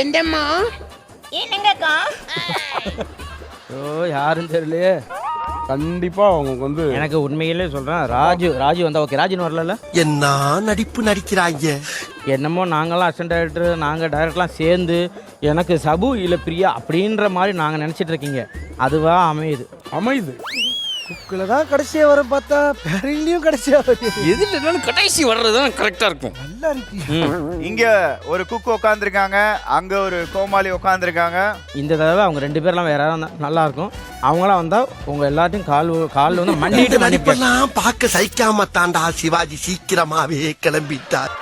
எந்தம்மா என்னங்கக்கா? ஓ யாரும் தெரியலையே. கண்டிப்பா அவங்க வந்து எனக்கு உண்மையிலே சொல்றேன் ராஜு ராஜு வந்தா ஓகே ராஜுன்னு வரல என்ன நடிப்பு நடிக்கிறாங்க? என்னமோ நாங்களாம் அசிஸ்டன்ட் டைரக்டர் நாங்கள் டைரக்டர்லாம் சேர்ந்து எனக்கு சபு இல்லை பிரியா அப்படின்ற மாதிரி நாங்கள் நினச்சிட்டு இருக்கீங்க. அதுவாக அமையுது. அமையுது. புக்கில் தான் கடைசியா வரும் பார்த்தா பேரிலையும் கடைசியா வருது எது இல்லைனாலும் கடைசி வர்றது தான் கரெக்டாக இருக்கும். நல்லா இருக்கு. இங்க ஒரு குக்கு உட்காந்துருக்காங்க அங்க ஒரு கோமாளி உட்காந்துருக்காங்க இந்த தடவை அவங்க ரெண்டு பேர்லாம் வேற யாராவது வந்தா நல்லா இருக்கும். அவங்களாம் வந்தால் உங்கள் எல்லாத்தையும் கால் கால் வந்து மண்டிட்டு மன்னிப்பு நடிப்பெல்லாம் பார்க்க சகிக்காம தாண்டா சிவாஜி சீக்கிரமாவே கிளம்பிட்டார்.